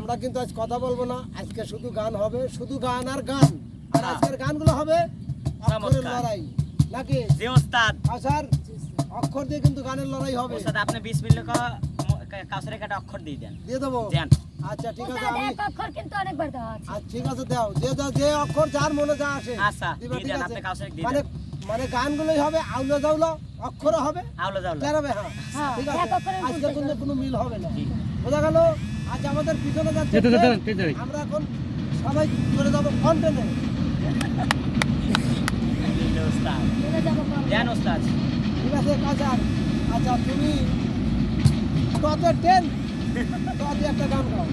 আমরা কিন্তু আজ কথা বলব না। আজকে শুধু গান হবে শুধু গান আর গান। আর হ্যাঁ। আজকের গানগুলো হবে অক্ষরের লড়াই। নাকি? জি ওস্তাদ। আসার অক্ষর দিয়ে কিন্তু গানের লড়াই হবে। ওস্তাদ আপনি 20 মিনিট কাউসারে কাটা অক্ষর দিয়ে দেন। দিয়ে দেবো? দেন। আচ্ছা ঠিক আছে আমি অক্ষর কিন্তু অনেকবার দেওয়া আছে। আচ্ছা ঠিক আছে দাও। যে যা যে অক্ষর যার মনে যা আসে। আচ্ছা, দিয়ে দেন, আপনি কাউসারে দিয়ে মানে। মানে গানগুলোই হবে আউলো জাউলো অক্ষরও হবে। আউলো যাও বেরোবে হ্যাঁ। হ্যাঁ, ঠিক আছে। আজকে কিন্তু কোনো মিল হবে না। বোঝা গেল? আজ আমাদের পিছনে যাচ্ছে যেতে, যেতে, আমরা এখন সবাই চলে যাব ফন্টেনে ঠিক আছে কাজার আচ্ছা তুমি টতে টেন কত একটা গান গাও।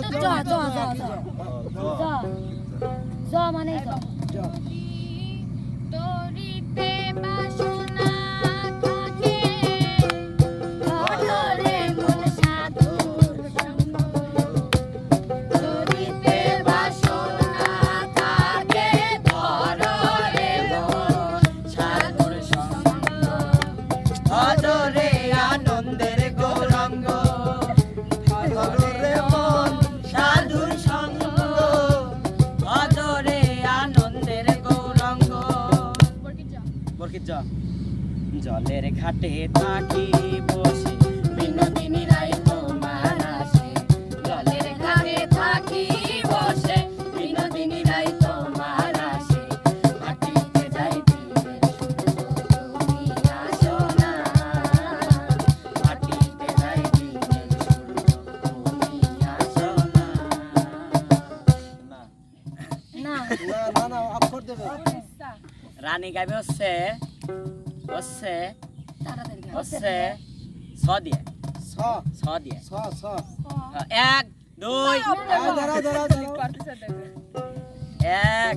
আচ্ছা আছে বলতে আচ্ছা, জ জ, জ, জ, জ। জ জ মানে জ জ তরিতে বাসনা থাকে জলের ঘাটে থাকি বসে বিনোদিনী রাই তোমার আসে। জলের ঘাটে থাকি বসে বিনোদিনী রাই তোমার আসে। মাটিতে যাই দিনের তুমি আসো না। মাটিতে যাই তুমি আসো না। না। না। না না অক্ষর দেবে। রানী গাবে হচ্ছে গাও। হচ্ছে ছ দিয়ে স ছ দিয়ে স ছ এক দুই এক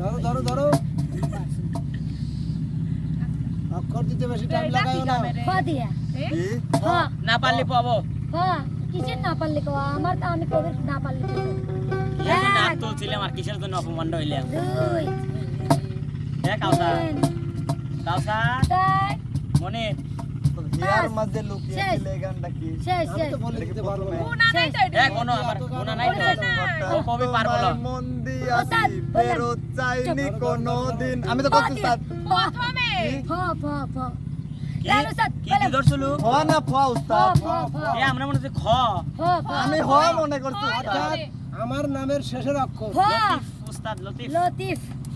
ধরো ধরো ধরো। অক্ষর দিতে বেশি টাইম লাগাও না। খ দিয়া খ না পারলে পাবো। খ কিসের না পারলে কো আমার তো আমি কবির না পারলে নাক তুলছিলাম আর কিসের জন্য অপমান হইলাম দুই এ কাউসা তিন মনে হিয়ার মধ্যে লুকিয়ে ছিল শেষ আমি শেষ। তো বলে দিতে পারব না গুণা নাই তো এটা। কোনো আমার গুনা নাই তো কবি পারব না। ওস্তাদ বললাম। চাইনি কোনোদিন। আমি তো করছি স্যার। প্রথমে। ফ ফ ফ। কি? কি হ না ফ ফ উস্তাদ? ফ ফ এ আমরা মনে হচ্ছে খ। ফ ফ।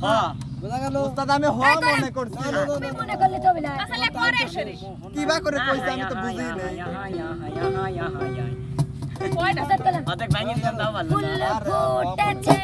হ্যাঁ। বোঝা গেল? উস্তাদ আমি হ হ্যাঁ, মনে করছি। হ্যাঁ, তুমি মনে করলে ফুল ফুটেছে।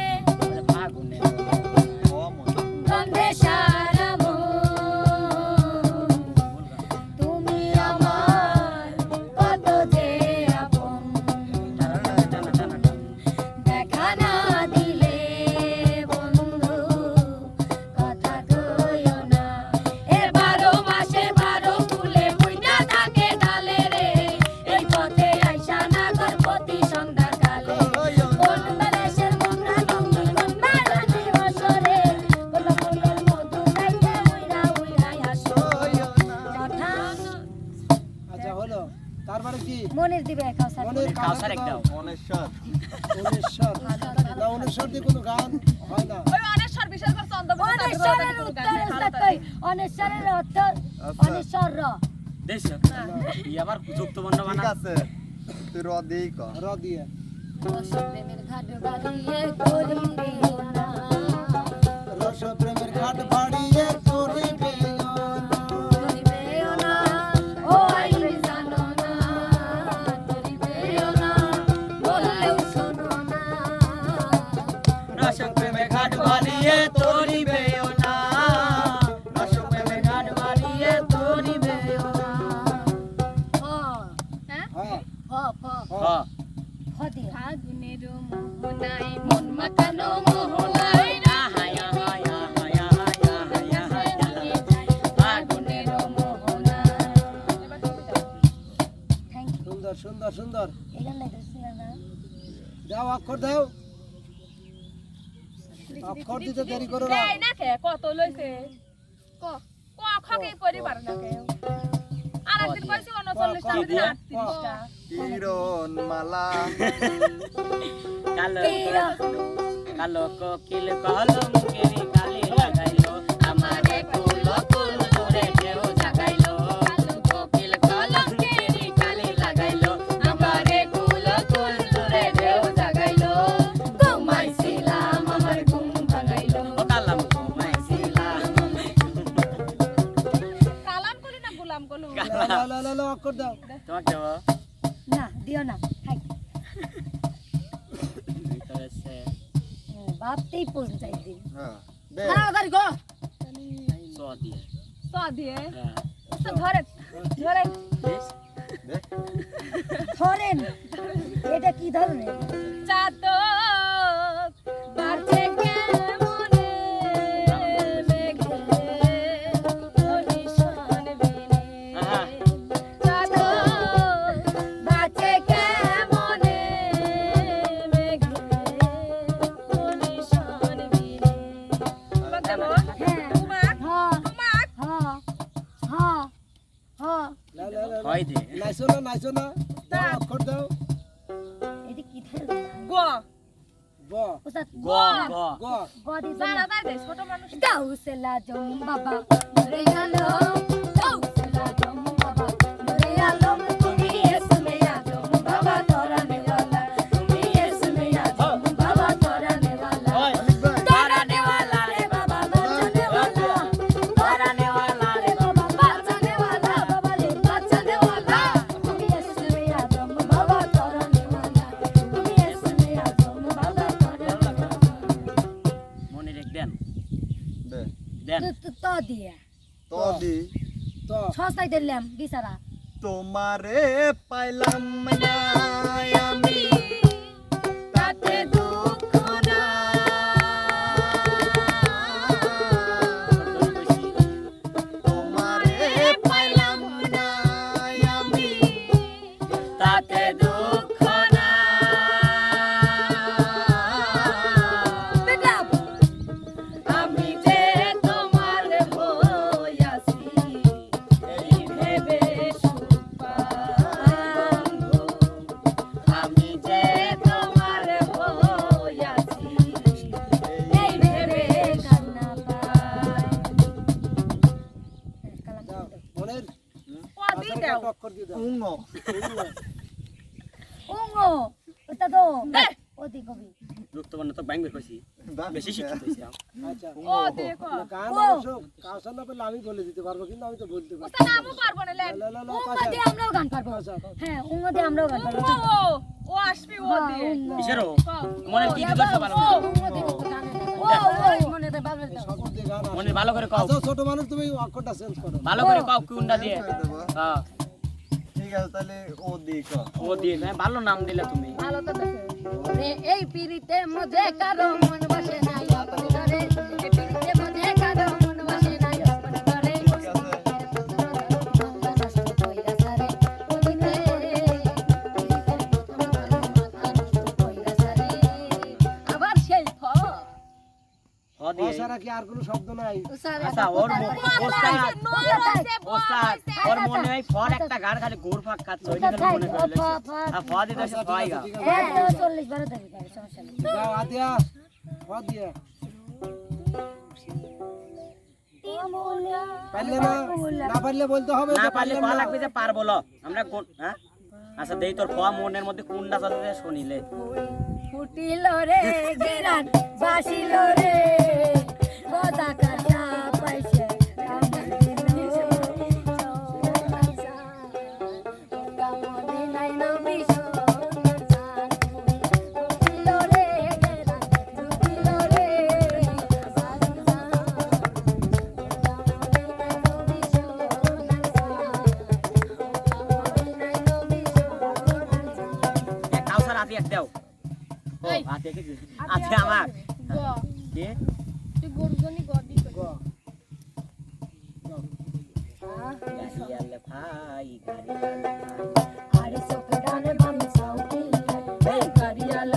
অনেশ্বর। অনেশ্বর। অনেশ্বর আচ্ছা। অনেশ্বর র। আছে। ক। দিয়ে। রস প্রেমের ঘাট বাড়ি সুন্দর সুন্দর যাও দেরি করো না। কত লইছে? ক ক পরিবার না কেউ কালো কালো কোকিল কলম কেরি গো হ্যাঁ, দিয়ে। দিয়ে? ধরেন এটা কি ধরনের? চাদর। গ। গ গ। গ। দিয়ে দাও সেলা জম বাবা। রে গেল। সস্তায় দিলাম বিচারা। তোমারে পাইলাম না। দাও। উঙ্গ উঙ্গ ওটা তো ওদি কবি যুক্ত মানে তো ব্যাংক কইছি বেশি হ্যাঁ। শিক্ষিত হইছি আচ্ছা। ও দেখো। গান অশোক কাউসার না পেলে আমি বলে দিতে পারব কিন্তু আমি তো বলতে পারব ওটা আমি পারব না লেন। উঙ্গ দিয়ে আমরাও গান পারব। হ্যাঁ উঙ্গ দিয়ে আমরাও গান পারব। ও আসবে ও দিয়ে। বিশারো মনে কি দিতে পারব। ও ও মনে তে ভালো মনে ভালো করে কও। আচ্ছা, ছোট মানুষ তুমি অক্ষরটা চেঞ্জ করো। ভালো করে কও কোনটা দিয়ে। হ্যাঁ। ঠিক আছে তাহলে ও দিক ও দিয়ে হ্যাঁ, ভালো নাম দিলে তুমি। ভালো তো দেখে। এই পিরিতে মজে কারও মন বসে নাই আপনি ধরে দিয়ে। ছাড়া কি আর কোনো শব্দ নাই? আচ্ছা ওর ওস্তাদ ওস্তাদ ওর মনে হয় ফল একটা গাড় খালি ঘুর ফাঁক খাচ্ছে ওই জন্য মনে করে আর ফল দিতে সে ভয় গা ঠিক আছে। চল্লিশ বারো থাকি সমস্যা নেই। যাও আদিয়া বাদ দিয়ে। পারলে না না পারলে বলতে হবে না পারলে না। লাগবে যে পার বলো আমরা কোন হ্যাঁ? আচ্ছা দেই তোর ফয়া মনের মধ্যে কোনটা চলে শুনিলে। ফুটিল রে, গেরান বাসিল রে গদা হাতি এক দাও। ও। হাতি আছে আমার। কি? তুই গরুজনি গদি গ দি গ। গাড়ি আলে ভাই গাড়ি আরে সকরানে বামি সাউকিল এই গাড়িয়াল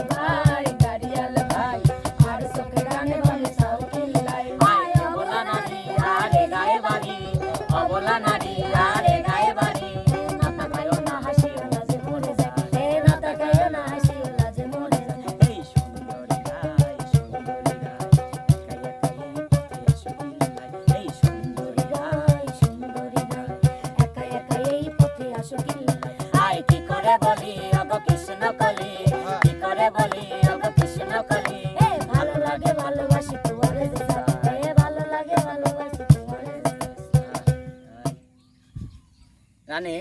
রানী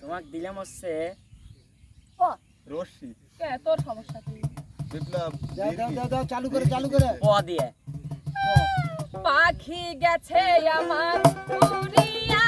তোমাকে দিলাম হচ্ছে ও রশি কে তোর সমস্যা কি? বিপ্লব দাও দাও দীর্ঘি। দাও দাও চালু করে চালু করে। প দিয়ে। পাখি গেছে আমার উড়িয়া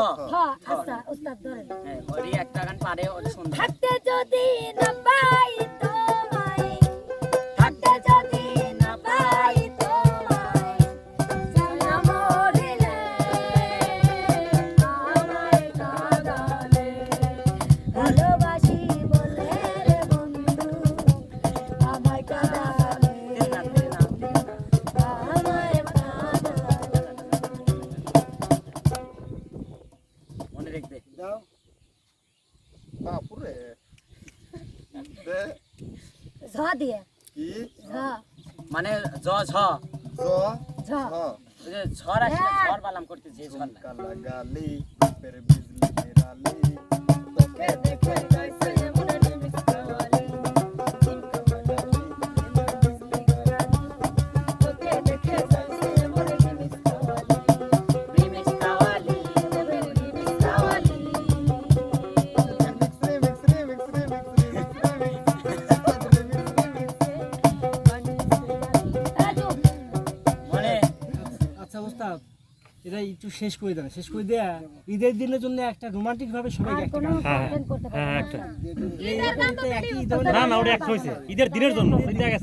ত থ থ আচ্ছা উস্তাদ ধরেন। হ্যাঁ, হরি একটা গান পারে ওর সুন্দর। থাকতে যদি না পাই দিয়ে। কি? ঝ। মানে জ ঝ। জ ঝ। ঝড় আসলে হ্যাঁ। ঝড় বালাম করতে যে ঝড় না একটু শেষ করে দেন শেষ করে দেয়া ঈদের দিনের জন্য একটা রোমান্টিক ভাবে সবাই না। না। ওটা একটা হয়েছে। ঈদের দিনের জন্য।